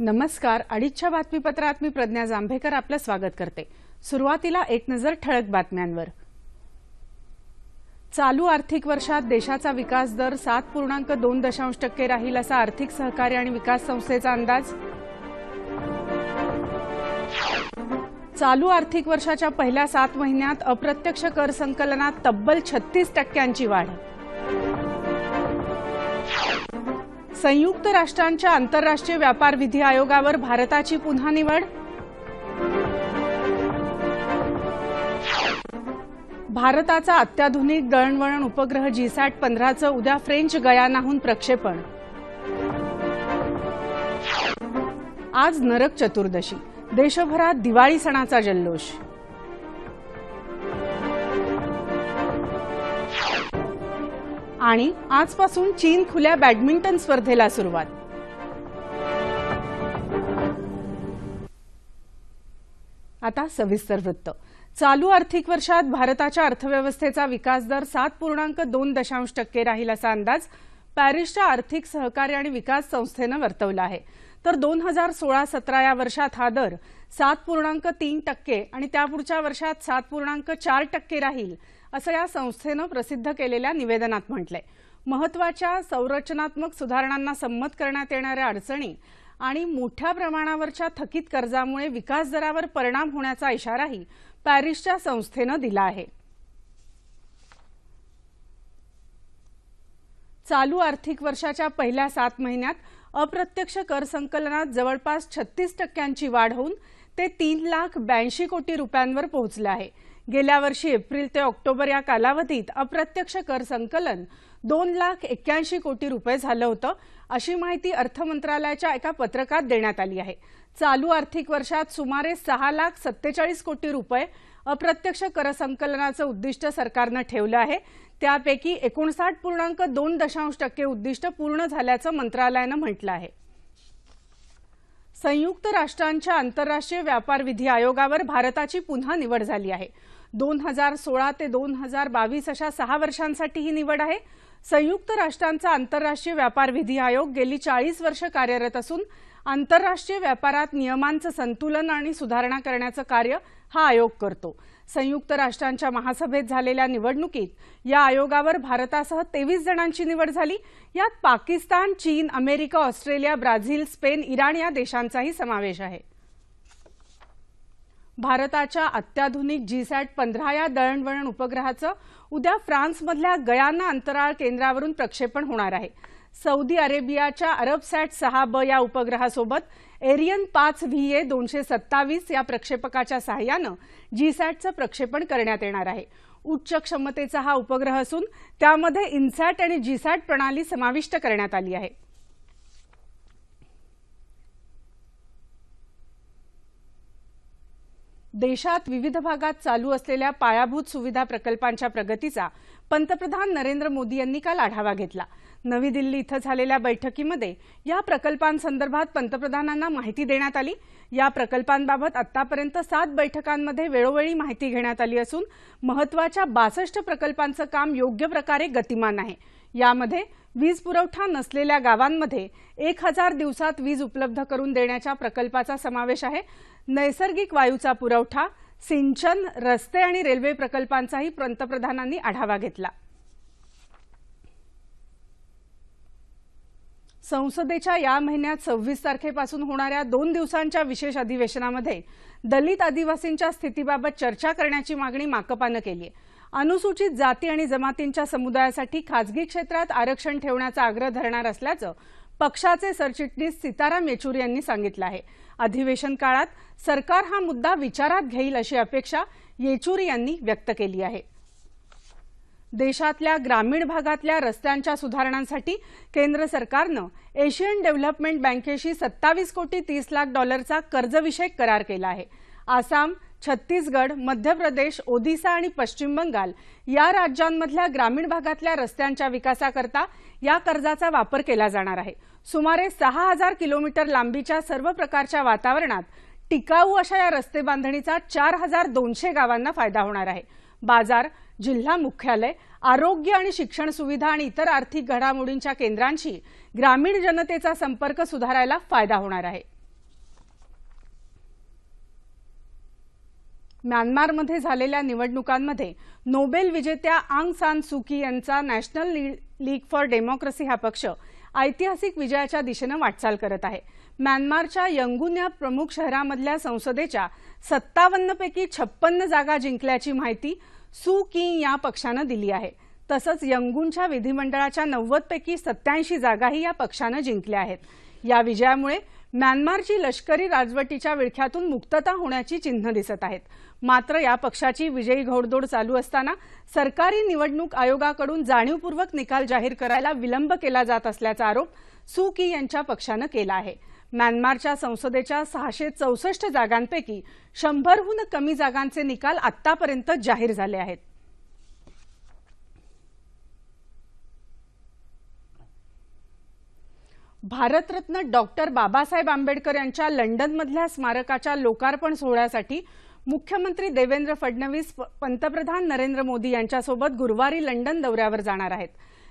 नमस्कार. अडीचच्या बातमीपत्रात मी प्रज्ञा जांभेकर आपलं स्वागत करते. सुरुवातीला एक नजर ठळक बातम्यांवर. चालू आर्थिक वर्षात देशाचा विकास दर सात पूर्णांक दोन दशांश टक्के राहील असा आर्थिक सहकार्य आणि विकास संस्थेचा अंदाज? चालू आर्थिक वर्षाच्या पहिल्या सात महिन्यात अप्रत्यक्ष कर संकलनात तब्बल छत्तीस टक्क्यांची वाढ. संयुक्त राष्ट्रांच्या आंतरराष्ट्रीय व्यापार विधी आयोगावर भारताची पुन्हा निवड? भारताचा अत्याधुनिक दळणवळण उपग्रह जीसॅट पंधराचं उद्या फ्रेंच गयानाहून प्रक्षेपण. आज नरक चतुर्दशी. देशभरात दिवाळी सणाचा जल्लोष. आणि आजपासून चीन खुल्या बॅडमिंटन स्पर्धेला सुरुवात. आता सविस्तर वृत्त. चालू आर्थिक वर्षात भारताच्या अर्थव्यवस्थेचा विकास दर सात पूर्णांक दोन दशांश टक्के राहील असा अंदाज पॅरिसच्या आर्थिक सहकार्य आणि विकास संस्थेनं वर्तवला आहे. तर दोन हजार सोळा सतरा या वर्षात हा दर सात पूर्णांक तीन टक्के आणि त्यापुढच्या वर्षात सात पूर्णांक चार टक्के राहील असं या संस्थेनं प्रसिद्ध केलेल्या निवेदनात म्हटलंय. महत्त्वाच्या संरचनात्मक सुधारणांना संमत करण्यात येणाऱ्या अडचणी आणि मोठ्या प्रमाणावरच्या थकीत कर्जामुळे विकास दरावर परिणाम होण्याचा इशाराही पॅरिसच्या संस्थेनं दिला आहे. चालू आर्थिक वर्षाच्या पहिल्या सात महिन्यात अप्रत्यक्ष कर संकलनात जवळपास छत्तीस टक्क्यांची वाढ होऊन ते तीन लाख ब्याऐंशी कोटी रुपयांवर पोहोचलं आहे. गेल्या वर्षी एप्रिल ते ऑक्टोबर या कालावधीत अप्रत्यक्ष कर संकलन दोन लाख एक्क्याऐंशी कोटी रुपये झालं होतं अशी माहिती अर्थ मंत्रालयाच्या एका पत्रकात देण्यात आली आहे. चालू आर्थिक वर्षात सुमारे सहा लाख सत्तेचाळीस कोटी रुपये अप्रत्यक्ष कर संकलनाचं उद्दिष्ट सरकारनं ठेवलं आहे. त्यापैकी एकोणसाठ पूर्णांक दोन दशांश टक्के उद्दिष्ट पूर्ण झाल्याचं मंत्रालयानं म्हटलं आहे. संयुक्त राष्ट्रांच्या आंतरराष्ट्रीय व्यापार विधी आयोगावर भारताची पुन्हा निवड झाली आहे. दोन हजार सोळा ते दोन हजार बावीस अशा सहा वर्षांसाठी ही निवड आहे. संयुक्त राष्ट्रांचा आंतरराष्ट्रीय व्यापार विधी आयोग गेली चाळीस वर्ष कार्यरत असून आंतरराष्ट्रीय व्यापारात नियमांचं संतुलन आणि सुधारणा करण्याचं कार्य हा आयोग करतो. संयुक्त राष्ट्रांच्या महासभेत झालेल्या निवडणुकीत या आयोगावर भारतासह तेवीस जणांची निवड झाली. यात पाकिस्तान चीन America Australia Brazil Spain Iran या देशांचाही समावेश आहे. भारताच्या अत्याधुनिक जीसॅट पंधरा या दळणवळण उपग्रहाचं उद्या फ्रान्समधल्या गयाना अंतराळ केंद्रावरून प्रक्षेपण होणार आहे. सौदी अरेबियाच्या अरबसॅट सहा ब या उपग्रहासोबत एरियन पाच व्ही ए दोनशे सत्तावीस या प्रक्षेपकाच्या सहाय्यानं जीसॅटचं प्रक्षेपण करण्यात येणार आहे. उच्च क्षमतेचा हा उपग्रह असून त्यामध्ये इन्सॅट आणि जीसॅट प्रणाली समाविष्ट करण्यात आली आहे. देशात विविध भागात चालू असलेल्या पायाभूत सुविधा प्रकल्पांच्या प्रगतीचा पंतप्रधान नरेंद्र मोदी यांनी काल आढावा घेतला. नवी दिल्ली इथं झालेल्या बैठकीमध्ये या प्रकल्पांसंदर्भात पंतप्रधानांना माहिती देण्यात आली. या प्रकल्पांबाबत आतापर्यंत सात बैठकांमध्ये वेळोवेळी माहिती घेण्यात आली असून महत्त्वाच्या बासष्ट प्रकल्पांचं काम योग्य प्रकारे गतिमान आहे. यामध्ये वीज पुरवठा नसलेल्या गावांमध्ये एक हजार दिवसात वीज उपलब्ध करून देण्याच्या प्रकल्पाचा समावेश आहे. नैसर्गिक वायूचा पुरवठा सिंचन रस्ते आणि रेल्वे प्रकल्पांचाही पंतप्रधानांनी आढावा घेतला. संसदेच्या या महिन्यात सव्वीस तारखेपासून होणाऱ्या दोन दिवसांच्या विशेष अधिवेशनामध्ये दलित आदिवासींच्या स्थितीबाबत चर्चा करण्याची मागणी माकपानं केली आहे. अनुसूचित जाती आणि जमातींच्या समुदायासाठी खासगी क्षेत्रात आरक्षण ठेवण्याचा आग्रह धरणार असल्याचं पक्षाचे सरचिटणीस सीताराम येचुरी यांनी सांगितलं आहे. अधिवेशन काळात सरकार हा मुद्दा विचारात घेईल अशी अपेक्षा येचुरी यांनी व्यक्त केली आहे. देशातल्या ग्रामीण भागातल्या रस्त्यांच्या सुधारणांसाठी केंद्र सरकारनं एशियन डेव्हलपमेंट बँकेशी सत्तावीस कोटी तीस लाख डॉलरचा कर्जविषयक करार केला आहे. आसाम छत्तीसगड मध्य प्रदेश ओदिशा आणि पश्चिम बंगाल या राज्यांमधल्या ग्रामीण भागातल्या रस्त्यांच्या विकासाकरता या कर्जाचा वापर केला जाणार आहे. सुमारे सहा हजार किलोमीटर लांबीच्या सर्व प्रकारच्या वातावरणात टिकाऊ अशा या रस्ते बांधणीचा चार हजार दोनशे गावांना फायदा होणार आहे. बाजार जिल्हा मुख्यालय आरोग्य आणि शिक्षण सुविधा आणि इतर आर्थिक घडामोडींच्या केंद्रांशी ग्रामीण जनतेचा संपर्क सुधारायला फायदा होणार आहे. म्यानमारमध्ये झालेल्या निवडणुकांमध्ये नोबेल विजेत्या आंग सान सुकी यांचा नॅशनल लीग फॉर डेमोक्रेसी हा पक्ष ऐतिहासिक विजयाच्या दिशेनं वाटचाल करत आहे. म्यानमारच्या यंगून या प्रमुख शहरामधल्या संसदेच्या सत्तावन्नपैकी छप्पन्न जागा जिंकल्याची माहिती सु की या पक्षानं दिली आहे. तसंच यंगूनच्या विधिमंडळाच्या नव्वदपैकी सत्याऐंशी जागाही या पक्षानं जिंकल्या आहेत. या विजयामुळे म्यानमारची लष्करी राजवटीच्या विळख्यातून मुक्तता होण्याची चिन्ह दिसत आहेत. मात्र या पक्षाची विजयी घोडदौड चालू असताना सरकारी निवडणूक आयोगाकडून जाणीवपूर्वक निकाल जाहीर करायला विलंब केला जात असल्याचा आरोप सू की यांच्या पक्षानं केला आहे. म्यानमारच्या संसदेच्या सहाशे चौसष्ट जागांपैकी शंभरहून कमी जागांचे निकाल आतापर्यंत जाहीर झाले आहेत. भारतरत्न डॉक्टर बाबासाहेब आंबेडकर यांच्या लंडनमधल्या स्मारकाच्या लोकार्पण सोहळ्यासाठी मुख्यमंत्री देवेंद्र फडणवीस पंतप्रधान नरेंद्र मोदी यांच्यासोबत गुरुवारी लंडन दौऱ्यावर जाणार आहेत.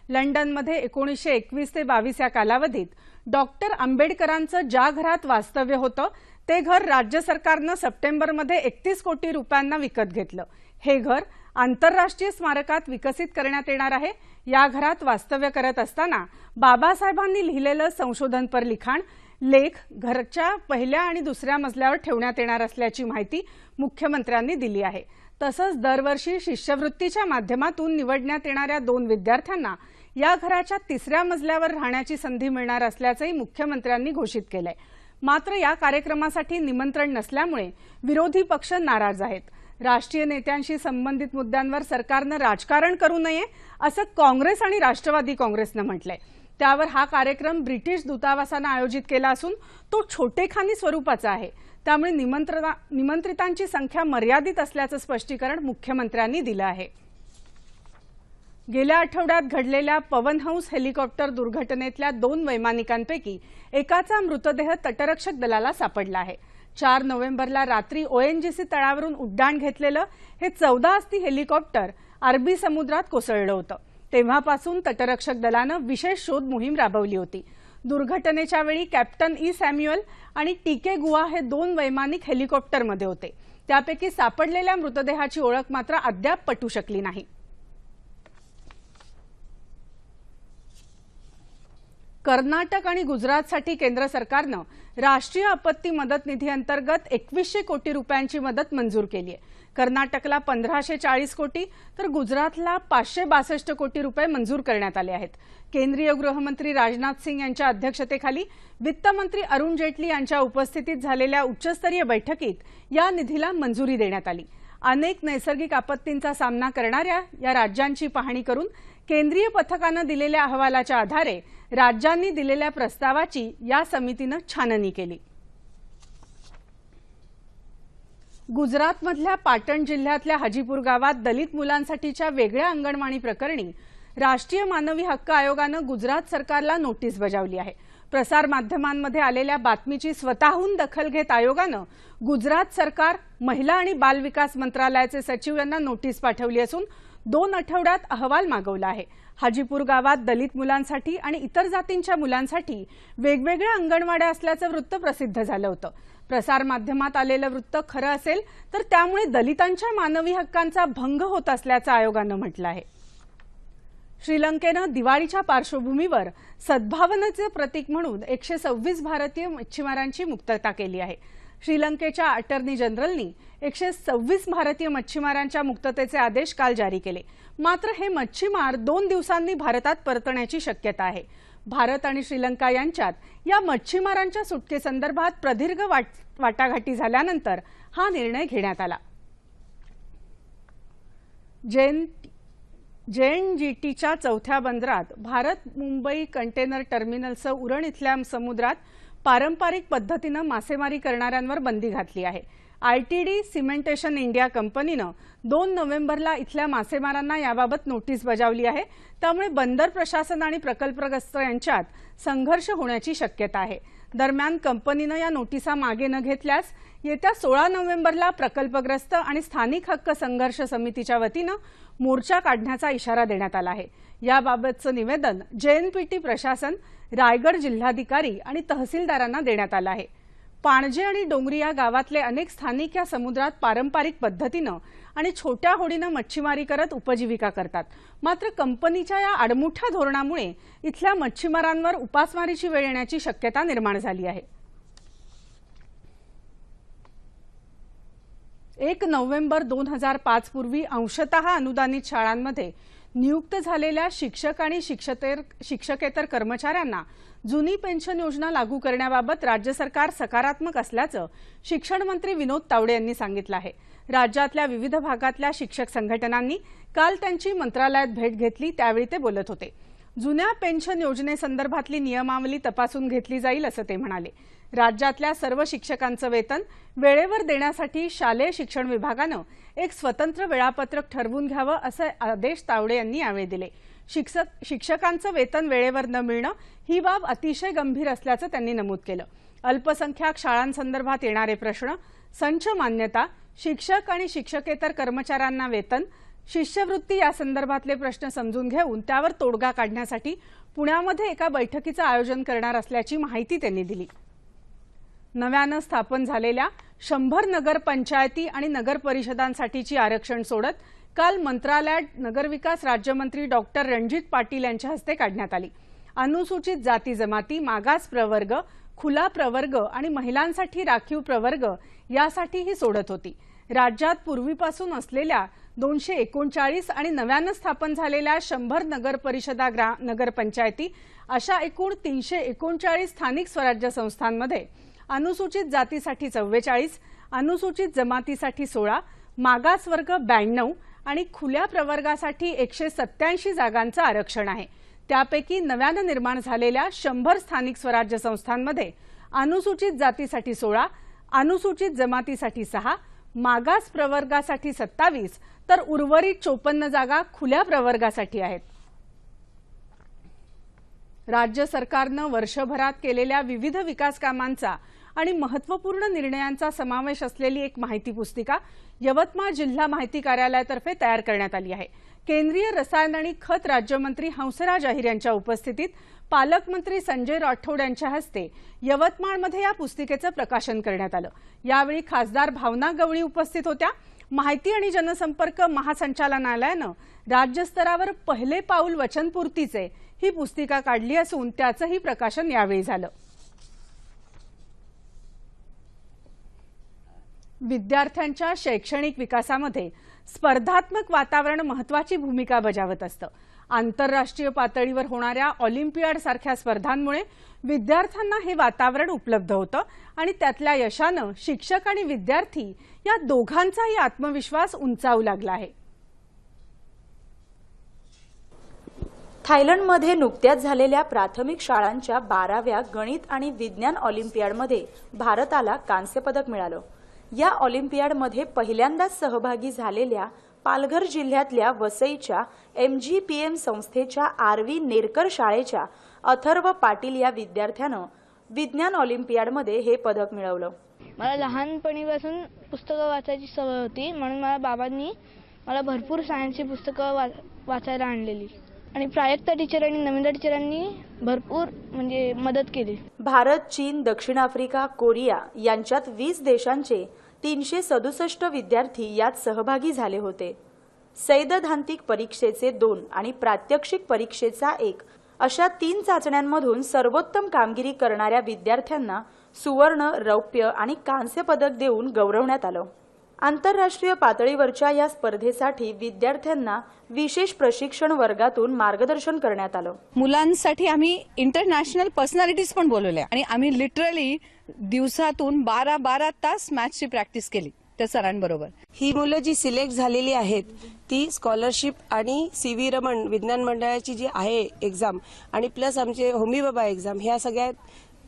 लंडनमध्ये एकोणीसशे एकवीस ते बावीस या कालावधीत डॉक्टर आंबेडकरांचं ज्या घरात वास्तव्य होतं ते घर राज्य सरकारनं सप्टेंबरमध्ये एकतीस कोटी रुपयांना विकत घेतलं. हे घर आंतरराष्ट्रीय स्मारकात विकसित करण्यात येणार आहे. या घरात वास्तव्य करत असताना बाबासाहेबांनी लिहिलेलं संशोधनपर लिखाण लेख घरच्या पहिल्या आणि दुसऱ्या मजल्यावर ठेवण्यात येणार असल्याची माहिती मुख्यमंत्र्यांनी दिली आहे. तसंच दरवर्षी शिष्यवृत्तीच्या माध्यमातून निवडण्यात येणाऱ्या दोन विद्यार्थ्यांना या घराच्या तिसऱ्या मजल्यावर राहण्याची संधी मिळणार असल्याचंही मुख्यमंत्र्यांनी घोषित केलंय. मात्र या कार्यक्रमासाठी निमंत्रण नसल्यामुळे विरोधी पक्ष नाराज आहेत. राष्ट्रीय नेत्यांशी संबंधित मुद्द्यांवर सरकारनं राजकारण करू नये असं काँग्रेस आणि राष्ट्रवादी काँग्रेसनं म्हटलंय. त्यावर हा कार्यक्रम ब्रिटिश दूतावासानं आयोजित केला असून तो छोटेखानी स्वरूपाचा आहे. त्यामुळे निमंत्रितांची संख्या मर्यादित असल्याचं स्पष्टीकरण मुख्यमंत्र्यांनी दिलं आहे. गेल्या आठवड्यात घडलेल्या पवनहंस हेलिकॉप्टर दुर्घटनेतल्या दोन वैमानिकांपैकी एकाचा मृतदेह तटरक्षक दलाला सापडला आहे. चार नोव्हेंबरला रात्री ओएनजीसी तळावरून उड्डाण घेतलेलं हे चौदा अस्थी हेलिकॉप्टर अरबी समुद्रात कोसळलं होतं. तेव्हापासून तटरक्षक दलानं विशेष शोध मोहीम राबवली होती. दुर्घटनेच्या वेळी कॅप्टन ई सॅम्युअल आणि टीके गुआ हे दोन वैमानिक हेलिकॉप्टरमध्ये होते. त्यापैकी सापडलेल्या मृतदेहाची ओळख मात्र अद्याप पटू शकली नाही. कर्नाटक आणि गुजरातसाठी केंद्र सरकारनं राष्ट्रीय आपत्ती मदत निधी अंतर्गत एकवीसशे कोटी रुपयांची मदत मंजूर केली आहे कर्नाटकला पंधराशे चाळीस कोटी तर गुजरातला पाचशे बासष्ट कोटी रुपये मंजूर करण्यात आले आहेत. केंद्रीय गृहमंत्री राजनाथ सिंग यांच्या अध्यक्षतेखाली वित्तमंत्री अरुण जेटली यांच्या उपस्थितीत झालेल्या उच्चस्तरीय बैठकीत या निधीला मंजुरी देण्यात आली. अनेक नैसर्गिक आपत्तींचा सामना करणाऱ्या या राज्यांची पाहणी करून केंद्रीय पथकानं दिलेल्या अहवालाच्या आधारे राज्यांनी दिलेल्या प्रस्तावाची या समितीनं छाननी केली. गुजरातमधल्या पाटण जिल्ह्यातल्या हाजीपूर गावात दलित मुलांसाठीच्या वेगळ्या अंगणवाडी प्रकरणी राष्ट्रीय मानवी हक्क आयोगानं गुजरात सरकारला नोटीस बजावली आहे. प्रसार माध्यमांमध्ये आलेल्या बातमीची स्वतःहून दखल घेत आयोगानं गुजरात सरकार महिला आणि बाल विकास मंत्रालयाचे सचिव यांना नोटीस पाठवली असून दोन आठवड्यात अहवाल मागवला आहे. हाजीपूर गावात दलित मुलांसाठी आणि इतर जातींच्या मुलांसाठी वेगवेगळ्या अंगणवाड्या असल्याचं वृत्त प्रसिद्ध झालं होतं. प्रसारमाध्यमात आलेलं वृत्त खरं असेल तर त्यामुळे दलितांच्या मानवी हक्कांचा भंग होत असल्याचं आयोगानं म्हटलं आहे. श्रीलंकेनं दिवाळीच्या पार्श्वभूमीवर सद्भावनेचे प्रतीक म्हणून एकशे सव्वीस भारतीय मच्छीमारांची मुक्तता केली आहे. श्रीलंकेच्या अटर्नी जनरलनी एकशे सव्वीस भारतीय मच्छीमारांच्या मुक्ततेचे आदेश काल जारी केले. मात्र हे मच्छीमार दोन दिवसांनी भारतात परतण्याची शक्यता आहे. भारत आणि श्रीलंका यांच्यात या मच्छीमारांच्या सुटकेसंदर्भात प्रदीर्घ वाट वाटाघाटी झाल्यानंतर हा निर्णय घेण्यात आला. जेन जेएनजीटीच्या चौथ्या बंदरात भारत मुंबई कंटेनर टर्मिनलचं उरण इथल्या समुद्रात पारंपरिक पद्धतीनं मासेमारी करणाऱ्यांवर बंदी घातली आहे. आयटीडी सिमेंटेशन इंडिया कंपनीनं दोन नोव्हेंबरला इथल्या मासेमारांना याबाबत नोटीस बजावली आहे. त्यामुळे बंदर प्रशासन आणि प्रकल्पग्रस्त यांच्यात संघर्ष होण्याची शक्यता आहे. दरम्यान कंपनीनं या नोटिसा मागे न घेतल्यास येत्या सोळा नोव्हेंबरला प्रकल्पग्रस्त आणि स्थानिक हक्क संघर्ष समितीच्या वतीनं मोर्चा काढण्याचा इशारा देण्यात आला आहे. याबाबतचं निवेदन जेएनपीटी प्रशासन रायगड जिल्हाधिकारी आणि तहसीलदारांना देण्यात आलं आहे. पाणजे आणि डोंगरी या गावातले अनेक स्थानिक या समुद्रात पारंपरिक पद्धतीनं आणि छोट्या होडीनं मच्छीमारी करत उपजीविका करतात. मात्र कंपनीच्या या आडमुठ्या धोरणामुळे इथल्या मच्छीमारांवर उपासमारीची वेळ येण्याची शक्यता निर्माण झाली आहे. एक नोव्हेंबर दोन हजार पाच पूर्वी अंशतः अनुदानित शाळांमध्ये नियुक्त झालेल्या शिक्षक आणि शिक्षकेतर शिक्षकेतर कर्मचाऱ्यांना जुनी पेन्शन योजना लागू करण्याबाबत राज्य सरकार सकारात्मक असल्याचं शिक्षण मंत्री विनोद तावडे यांनी सांगितलं आहे. राज्यातल्या विविध भागातल्या शिक्षक संघटनांनी काल त्यांची मंत्रालयात भेट घेतली त्यावेळी ते बोलत होते. जुन्या पेन्शन योजनेसंदर्भातली नियमावली तपासून घेतली जाईल असं ते म्हणाले. राज्यातल्या सर्व शिक्षकांचं वेतन वेळेवर देण्यासाठी शालेय शिक्षण विभागानं एक स्वतंत्र वेळापत्रक ठरवून घ्यावं असे आदेश तावडे यांनी यावेळी दिले. शिक्षक शिक्षकांचं वेतन वेळेवर न मिळणं ही बाब अतिशय गंभीर असल्याचं त्यांनी नमूद केलं. अल्पसंख्याक शाळांसंदर्भात येणारे प्रश्न संच मान्यता शिक्षक आणि शिक्षकेतर कर्मचाऱ्यांना वेतन शिष्यवृत्ती या संदर्भातले प्रश्न समजून घेऊन त्यावर तोडगा काढण्यासाठी पुण्यामध्ये एका बैठकीचं आयोजन करणार असल्याची माहिती त्यांनी दिली. नव्यानं स्थापन झालेल्या शंभर नगरपंचायती आणि नगर परिषदांसाठीची आरक्षण सोडत काल मंत्रालयात नगरविकास राज्यमंत्री डॉक्टर रणजित पाटील यांच्या हस्ते काढण्यात आली. अनुसूचित जाती जमाती मागास प्रवर्ग खुला प्रवर्ग आणि महिलांसाठी राखीव प्रवर्ग यासाठी ही सोडत होती. राज्यात पूर्वीपासून असलेल्या दोनशे एकोणचाळीस आणि नव्यानं स्थापन झालेल्या शंभर नगर परिषदा ग्रा नगरपंचायती अशा एकूण तीनशे एकोणचाळीस स्थानिक स्वराज्य संस्थांमध्ये अनुसूचित जातीसाठी चव्वेचाळीस अनुसूचित जमातीसाठी सोळा मागासवर्ग ब्याण्णव आणि खुल्या प्रवर्गासाठी एकशे सत्याऐंशी जागांचं आरक्षण आहे. त्यापैकी नव्यानं निर्माण झालेल्या शंभर स्थानिक स्वराज्य संस्थांमध्ये अनुसूचित जातीसाठी सोळा अनुसूचित जमातीसाठी सहा मागास प्रवर्गासाठी सत्तावीस तर उर्वरित चोपन्न जागा खुल्या प्रवर्गासाठी आहेत. राज्य सरकारनं वर्षभरात केलेल्या विविध विकास कामांचा आणि महत्त्वपूर्ण निर्णयांचा समावेश असलेली एक माहिती पुस्तिका यवतमाळ जिल्हा माहिती कार्यालयातर्फे तयार करण्यात आली आहे. केंद्रीय रसायन आणि खत राज्यमंत्री हंसराज अहिर यांच्या उपस्थितीत पालकमंत्री संजय राठोड यांच्या हस्ते यवतमाळमध्ये या पुस्तिकेचं प्रकाशन करण्यात आलं. यावेळी खासदार भावना गवळी उपस्थित होत्या. माहिती आणि जनसंपर्क महासंचालनालयानं राज्यस्तरावर पहिले पाऊल वचनपूर्तीचे ही पुस्तिका काढली असून त्याचंही प्रकाशन यावेळी झालं. विद्यार्थ्यांच्या शैक्षणिक विकासामध्ये स्पर्धात्मक वातावरण महत्वाची भूमिका बजावत असतं. आंतरराष्ट्रीय पातळीवर होणाऱ्या ऑलिम्पियाड सारख्या स्पर्धांमुळे विद्यार्थ्यांना हे वातावरण उपलब्ध होतं आणि त्यातल्या यशानं शिक्षक आणि विद्यार्थी या दोघांचाही आत्मविश्वास उंचावू लागला आहे. थायलंडमध्ये नुकत्याच झालेल्या प्राथमिक शाळांच्या बाराव्या गणित आणि विज्ञान ऑलिम्पियाडमध्ये भारताला कांस्य पदक मिळालं. या ऑलिम्पियाडमध्ये पहिल्यांदाच सहभागी झालेल्या पालघर जिल्ह्यातल्या वसईच्या एम जी पी एम संस्थेच्या आर व्ही नेरकर शाळेच्या अथर्व पाटील या विद्यार्थ्यानं विज्ञान ऑलिम्पियाडमध्ये हे पदक मिळवलं. मला लहानपणीपासून पुस्तकं वाचायची सवय होती म्हणून मला बाबांनी मला भरपूर सायन्सची पुस्तकं वा वाचायला आणलेली. आणि प्रायक्ता टीचर आणि नमिता टीचरांनी भरपूर म्हणजे मदत केली. भारत चीन दक्षिण आफ्रिका कोरिया यांच्यात वीस देशांचे तीनशे सदुसष्ट विद्यार्थी यात सहभागी झाले होते. सैद्धांतिक परीक्षेचे दोन आणि प्रात्यक्षिक परीक्षेचा एक अशा तीन चाचण्यांमधून सर्वोत्तम कामगिरी करणाऱ्या विद्यार्थ्यांना सुवर्ण रौप्य आणि कांस्य पदक देऊन गौरवण्यात आलं. आंतरराष्ट्रीय पातळीवरच्या या स्पर्धेसाठी विद्यार्थ्यांना विशेष प्रशिक्षण वर्गातून मार्गदर्शन करण्यात आलं. मुलांसाठी आम्ही इंटरनॅशनल पर्सनॅलिटीज पण बोलवल्या आणि आम्ही लिटरली दिवसातून बारा बारा तास मॅथ्सची प्रॅक्टिस केली त्या सरांबरोबर. ही मुलं जी सिलेक्ट झालेली आहेत ती स्कॉलरशिप आणि सी व्ही रमण विज्ञान मंडळाची जी आहे एक्झाम आणि प्लस आमचे होमी बाबा एक्झाम ह्या सगळ्या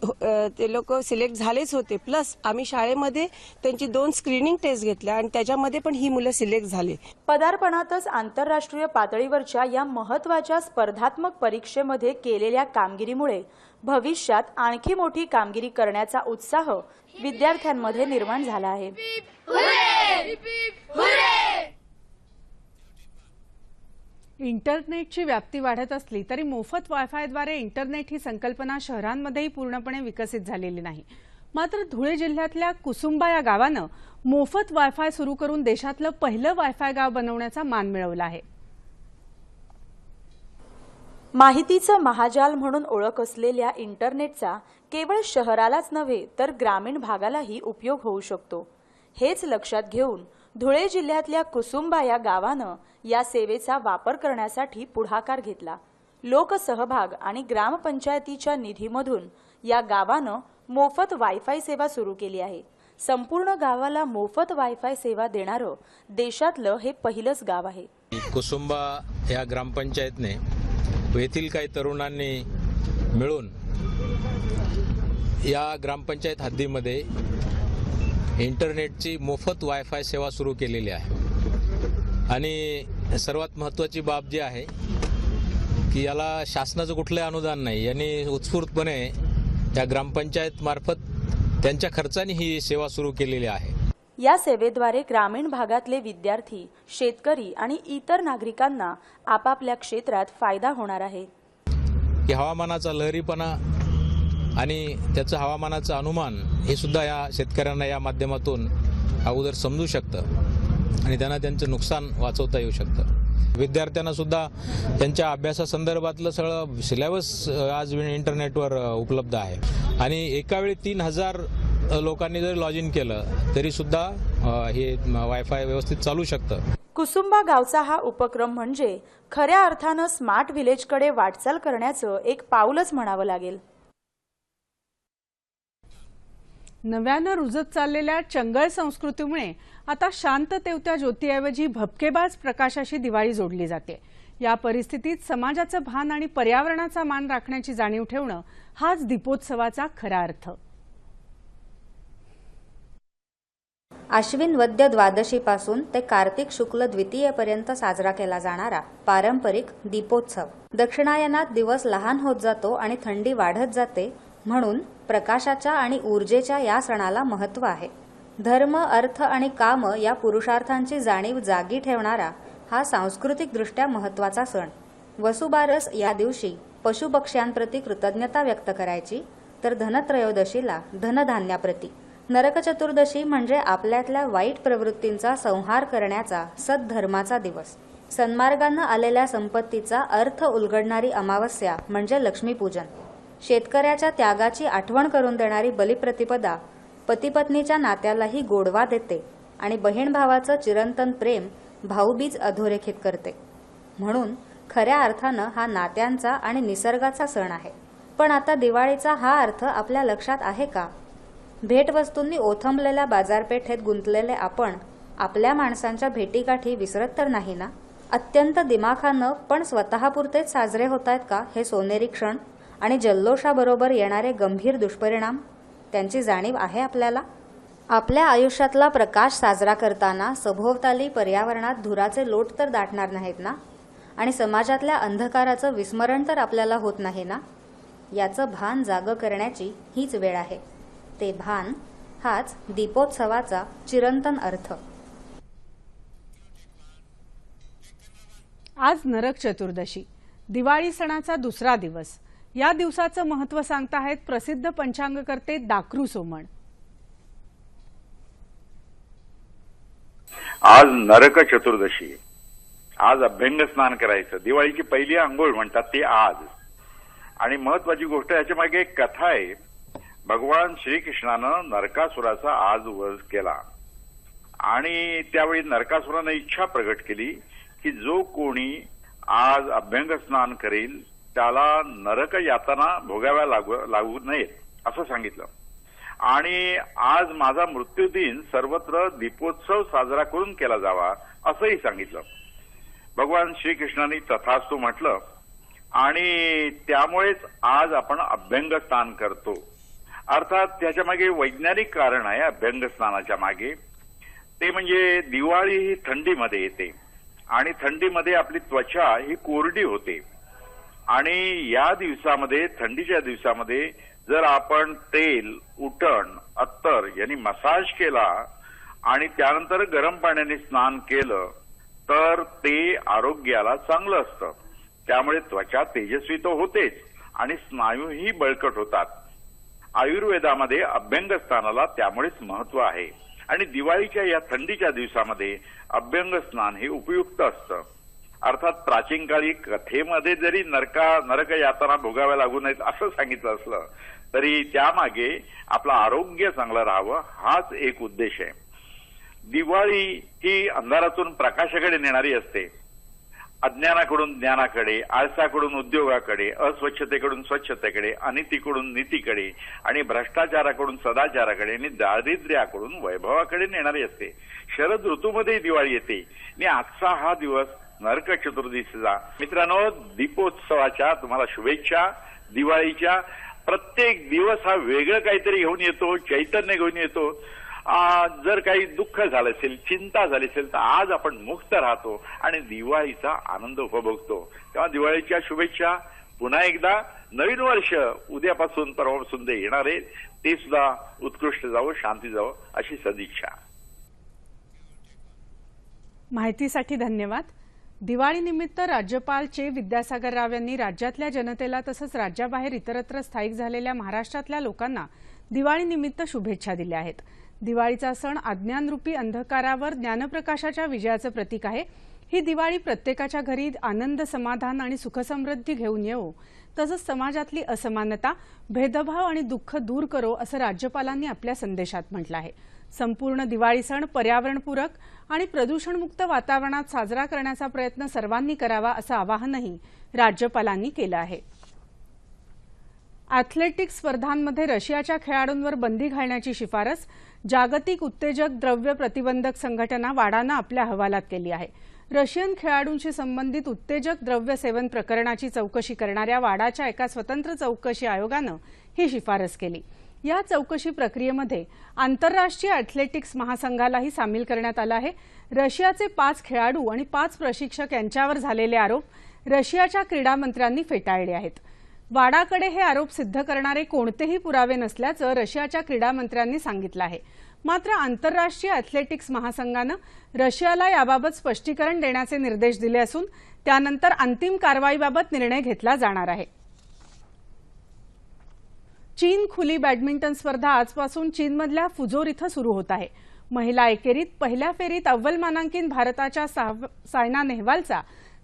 ते लोक सिलेक्ट झालेच होते प्लस आम्ही शाळेमध्ये त्यांची दोन स्क्रीनिंग टेस्ट घेतल्या आणि त्याच्यामध्ये पण ही मुलं सिलेक्ट झाले पदार्पणातच आंतरराष्ट्रीय पातळीवरच्या या महत्त्वाच्या स्पर्धात्मक परीक्षेमध्ये केलेल्या कामगिरीमुळे भविष्यात आणखी मोठी कामगिरी करण्याचा उत्साह विद्यार्थ्यांमध्ये निर्माण झाला आहे इंटरनेटची व्याप्ती वाढत असली तरी मोफत वायफायद्वारे इंटरनेट ही संकल्पना शहरांमध्येही पूर्णपणे विकसित झालेली नाही. मात्र धुळे जिल्ह्यातल्या कुसुंबा या गावानं मोफत वायफाय सुरू करून देशातलं पहिलं वायफाय गाव बनवण्याचा मान मिळवला आहे. माहितीचं महाजाल म्हणून ओळख असलेल्या इंटरनेटचा केवळ शहरालाच नव्हे तर ग्रामीण भागालाही उपयोग होऊ शकतो. हेच लक्षात घेऊन धुळे जिल्ह्यातल्या कुसुंबा या गावानं या सेवेचा वापर करण्यासाठी पुढाकार घेतला. लोकसहभाग आणि ग्रामपंचायतीच्या निधीमधून या गावानं मोफत वायफाय सेवा सुरू केली आहे. संपूर्ण गावाला मोफत वायफाय सेवा देणारं देशातलं हे पहिलंच गाव आहे. कुसुंबा या ग्रामपंचायतने येथील काही तरुणांनी मिळून या ग्रामपंचायत हद्दीमध्ये इंटरनेटची मोफत वायफाय सेवा सुरू केलेली आहे. आणि सर्वात महत्त्वाची बाब जी आहे की याला शासनाचं कुठलंही अनुदान नाही. यांनी उत्स्फूर्तपणे या ग्रामपंचायत मार्फत त्यांच्या खर्चाने ही सेवा सुरू केलेली आहे. या सेवेद्वारे ग्रामीण भागातले विद्यार्थी शेतकरी आणि इतर नागरिकांना आपापल्या क्षेत्रात फायदा होणार आहे. हवामानाचा लहरीपणा आणि त्याचं हवामानाचं अनुमान हे सुद्धा या शेतकऱ्यांना या माध्यमातून अगोदर समजू शकतं. आणि त्यांना त्यांचं नुकसान वाचवता येऊ शकतं. विद्यार्थ्यांना सुद्धा त्यांच्या अभ्यासासंदर्भातलं सगळं सिलेबस आज इंटरनेटवर उपलब्ध आहे. आणि एका वेळी तीन हजार लोकांनी जर लॉग इन केलं तरी सुद्धा हे वायफाय व्यवस्थित चालू शकतं. कुसुंबा गावचा हा उपक्रम म्हणजे खऱ्या अर्थानं स्मार्ट व्हिलेजकडे वाटचाल करण्याचं एक पाऊलच म्हणावं लागेल. नव्यानं रुजत चाललेल्या चंगळ संस्कृतीमुळे आता शांत तेवत्या ज्योतीऐवजी भपकेबाज प्रकाशाशी दिवाळी जोडली जाते. या परिस्थितीत समाजाचं भान आणि पर्यावरणाचा मान राखण्याची जाणीव ठेवणं हाच दीपोत्सवाचा खरा अर्थ. आश्विन वद्य द्वादशीपासून ते कार्तिक शुक्ल द्वितीयेपर्यंत साजरा केला जाणारा पारंपरिक दीपोत्सव. दक्षिणायनात दिवस लहान होत जातो आणि थंडी वाढत जाते म्हणून प्रकाशाच्या आणि ऊर्जेच्या या सणाला महत्त्व आहे. धर्म अर्थ आणि काम या पुरुषार्थांची जाणीव जागी ठेवणारा हा सांस्कृतिकदृष्ट्या महत्त्वाचा सण. वसुबारस या दिवशी पशुपक्ष्यांप्रती कृतज्ञता व्यक्त करायची तर धनत्रयोदशीला धनधान्याप्रती. नरक चतुर्दशी म्हणजे आपल्यातल्या वाईट प्रवृत्तींचा संहार करण्याचा सद्धर्माचा दिवस. सन्मार्गानं आलेल्या संपत्तीचा अर्थ उलगडणारी अमावस्या म्हणजे लक्ष्मीपूजन. शेतकऱ्याच्या त्यागाची आठवण करून देणारी बलिप्रतिपदा पतीपत्नीच्या नात्यालाही गोडवा देते आणि बहीण भावाचं चिरंतन प्रेम भाऊबीज अधोरेखित करते. म्हणून खऱ्या अर्थानं हा नात्यांचा आणि निसर्गाचा सण आहे. पण आता दिवाळीचा हा अर्थ आपल्या लक्षात आहे का? भेटवस्तूंनी ओथंबलेल्या बाजारपेठेत गुंतलेले आपण आपल्या माणसांच्या भेटीगाठी विसरत तर नाही ना? अत्यंत दिमाखानं पण स्वतःपुरतेच साजरे होत आहेत का हे सोनेरी क्षण? आणि जल्लोषाबरोबर येणारे गंभीर दुष्परिणाम? त्यांची जाणीव आहे आपल्याला? आपल्या आयुष्यातला प्रकाश साजरा करताना सभोवताली पर्यावरणात धुराचे लोट तर दाटणार नाहीत ना? आणि समाजातल्या अंधकाराचं विस्मरण तर आपल्याला होत नाही ना? याचं भान जागं करण्याची हीच वेळ आहे. ते भान हाच दीपोत्सवाचा चिरंतन अर्थ. आज नरक चतुर्दशी. दिवाळी सणाचा दुसरा दिवस. या दिवसाचं महत्त्व सांगताहेत प्रसिद्ध पंचांगकर्ते दाकरू सोमण. आज नरक चतुर्दशी. आज अभ्यंग स्नान करायचं. दिवाळीची पहिली आंघोळ म्हणतात ती आज. आणि महत्वाची गोष्ट याच्या मागे एक कथा आहे. भगवान श्रीकृष्णानं नरकासुराचा आज वध केला. आणि त्यावेळी नरकासुरानं इच्छा प्रकट केली की जो कोणी आज अभ्यंग स्नान करेल त्याला नरक यातना भोगाव्या लागू लागू नयेत असं सांगितलं. आणि आज माझा मृत्यूदिन सर्वत्र दीपोत्सव साजरा करून केला जावा असंही सांगितलं. भगवान श्रीकृष्णाने तथास्तू म्हटलं आणि त्यामुळेच आज आपण अभ्यंग स्नान करतो. अर्थात त्याच्यामागे वैज्ञानिक कारण आहे अभ्यंग स्नानाच्या मागे. ते म्हणजे दिवाळी ही थंडीमध्ये येते. आणि थंडीमध्ये आपली त्वचा ही कोरडी होते. आणि या दिवसामध्ये थंडीच्या दिवसामध्ये जर आपण तेल उटण अत्तर यांनी मसाज केला आणि त्यानंतर गरम पाण्याने स्नान केलं तर ते आरोग्याला चांगलं असतं. त्यामुळे त्वचा तेजस्वी तर होतेच आणि स्नायूही बळकट होतात. आयुर्वेदामध्ये अभ्यंग स्नानाला त्यामुळेच महत्त्व आहे. आणि दिवाळीच्या या थंडीच्या दिवसामध्ये अभ्यंग स्नान हे उपयुक्त असतं. अर्थात प्राचीन काळी कथेमध्ये जरी नरका नरक यातना भोगाव्या लागू नयेत असं सांगितलं असलं तरी त्यामागे आपलं आरोग्य चांगलं राहावं हाच एक उद्देश आहे. दिवाळी ही अंधारातून प्रकाशाकडे नेणारी असते. अज्ञानाकडून ज्ञानाकडे आळसाकडून उद्योगाकडे अस्वच्छतेकडून स्वच्छतेकडे अनितीकडून नीतीकडे आणि भ्रष्टाचाराकडून सदाचाराकडे आणि दारिद्र्याकडून वैभवाकडे नेणारी असते. शरद ऋतूमध्ये दिवाळी येते. आणि आजचा हा दिवस नरक चतुर्दशीचा मित्रांनो दीपोत्सवाच्या तुम्हाला शुभेच्छा दिवाळीच्या. प्रत्येक दिवस हा वेगळं काहीतरी घेऊन येतो चैतन्य घेऊन येतो. जर काही दुःख झालं असेल चिंता झाली असेल तर आज आपण मुक्त राहतो आणि दिवाळीचा आनंद उपभोगतो. तेव्हा दिवाळीच्या शुभेच्छा. पुन्हा एकदा नवीन वर्ष उद्यापासून परवापासून ते येणार आहे ते सुद्धा उत्कृष्ट जावं शांती जावं अशी सदिच्छा. माहितीसाठी धन्यवाद. दिवाळीनिमित्त राज्यपाल चे विद्यासागर राव यांनी राज्यातल्या जनतेला तसंच राज्याबाहेर इतरत्र स्थायिक झालेल्या महाराष्ट्रातल्या लोकांना दिवाळीनिमित्त शुभेच्छा दिल्या आहेत. दिवाळीचा सण अज्ञानरूपी अंधकारावर ज्ञानप्रकाशाच्या विजयाचं प्रतीक आहे. ही दिवाळी प्रत्येकाच्या घरी आनंद समाधान आणि सुखसमृद्धी घेऊन येवो. तसंच समाजातली असमानता भेदभाव आणि दुःख दूर करो असं राज्यपालांनी आपल्या संदेशात म्हटलं आहे. संपूर्ण दिवाळी सण पर्यावरणपूरक आणि प्रदूषणमुक्त वातावरणात साजरा करण्याचा प्रयत्न सर्वांनी करावा असं आवाहनही राज्यपालांनी केलं आहे. अॅथलेटिक्स स्पर्धांमध्ये रशियाच्या खेळाडूंवर बंदी घालण्याची शिफारस जागतिक उत्तेजक द्रव्य प्रतिबंधक संघटना वाडानं आपल्या अहवालात केली आहे. रशियन खेळाडूंशी संबंधित उत्तेजक द्रव्य सेवन प्रकरणाची चौकशी करणाऱ्या वाडाच्या एका स्वतंत्र चौकशी आयोगानं ही शिफारस केली. या चौकशी प्रक्रियेमध्ये आंतरराष्ट्रीय अॅथलेटिक्स महासंघालाही सामील करण्यात आलं आहे. रशियाचे पाच खेळाडू आणि पाच प्रशिक्षक यांच्यावर झालेले आरोप रशियाच्या क्रीडा मंत्र्यांनी फेटाळले आहेत. वाडाकडे हे आरोप सिद्ध करणारे कोणतेही पुरावे नसल्याचं रशियाच्या क्रीडा मंत्र्यांनी सांगितलं आहे. मात्र आंतरराष्ट्रीय अॅथलेटिक्स महासंघानं रशियाला याबाबत स्पष्टीकरण देण्याचे निर्देश दिले असून त्यानंतर अंतिम कारवाईबाबत निर्णय घेतला जाणार आहे. चीन खुली बॅडमिंटन स्पर्धा आजपासून चीनमधल्या फुजोर इथं सुरू होत आहे. महिला एकेरीत पहिल्या फेरीत अव्वल मानांकित भारताच्या सायना नेहवालचा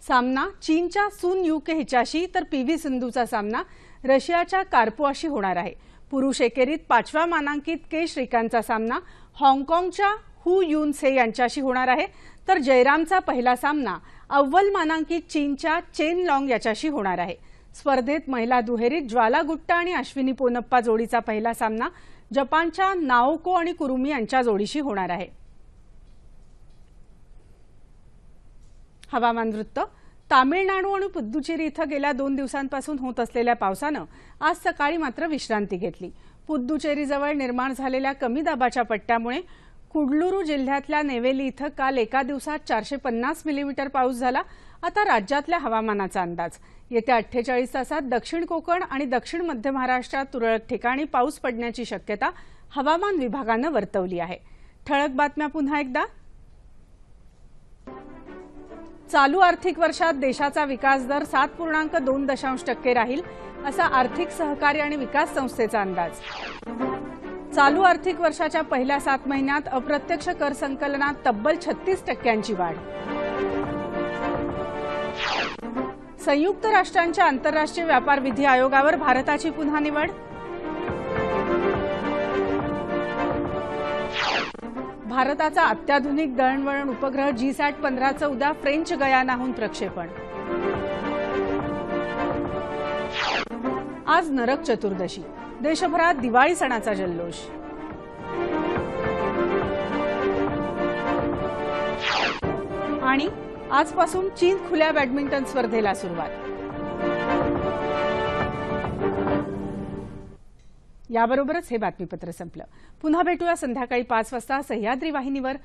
सामना चीनच्या सुन युके हिच्याशी तर पी व्ही सिंधूचा सामना रशियाच्या कार्पोआशी होणार आहे. पुरुष एकेरीत पाचव्या मानांकित के श्रीकांतचा सामना हाँगकाँगच्या हु युन से यांच्याशी होणार आहे. तर जयरामचा पहिला सामना अव्वल मानांकित चीनच्या चेन लाँग याच्याशी होणार आहे. स्पर्धेत महिला दुहेरीत ज्वाला गुट्टा आणि अश्विनी पोनप्पा जोडीचा पहिला सामना जपानच्या नाओको आणि कुरुमी यांच्या जोडीशी होणार आहे. हवामान वृत्त. तामिळनाडू आणि पुद्दुचेरी इथं गेल्या दोन दिवसांपासून होत असलेल्या पावसानं आज सकाळी मात्र विश्रांती घेतली. पुद्दुचेरीजवळ निर्माण झालेल्या कमी दाबाच्या पट्ट्यामुळे कुडलुरू जिल्ह्यातल्या नेवेली इथं काल एका दिवसात चारशे पन्नास मिलीमीटर पाऊस झाला. आता राज्यातल्या हवामानाचा अंदाज. येत्या अठ्ठेचाळीस तासात दक्षिण कोकण आणि दक्षिण मध्य महाराष्ट्रात तुरळक ठिकाणी पाऊस पडण्याची शक्यता हवामान विभागानं वर्तवली आहे. ठळक बातम्या पुन्हा एकदा. चालू आर्थिक वर्षात देशाचा विकास दर सात पूर्णांक दोन दशांश टक्के राहील असा आर्थिक सहकार्य आणि विकास संस्थेचा अंदाज. चालू आर्थिक वर्षाच्या पहिल्या सात महिन्यात अप्रत्यक्ष कर संकलनात तब्बल छत्तीस टक्क्यांची वाढ. संयुक्त राष्ट्रांच्या आंतरराष्ट्रीय व्यापार विधी आयोगावर भारताची पुन्हा निवड? भारताचा अत्याधुनिक दळणवळण उपग्रह जीसॅट पंधराचं उद्या फ्रेंच गयानाहून प्रक्षेपण. आज नरक चतुर्दशी. देशभरात दिवाळी सणाचा जल्लोष. आणि आजपासून चीन खुल्या बॅडमिंटन स्पर्धेला सुरुवात. याबरोबरच हे बातमीपत्र संपलं. पुन्हा भेटूया संध्याकाळी पाच वाजता सह्याद्री वाहिनीवर.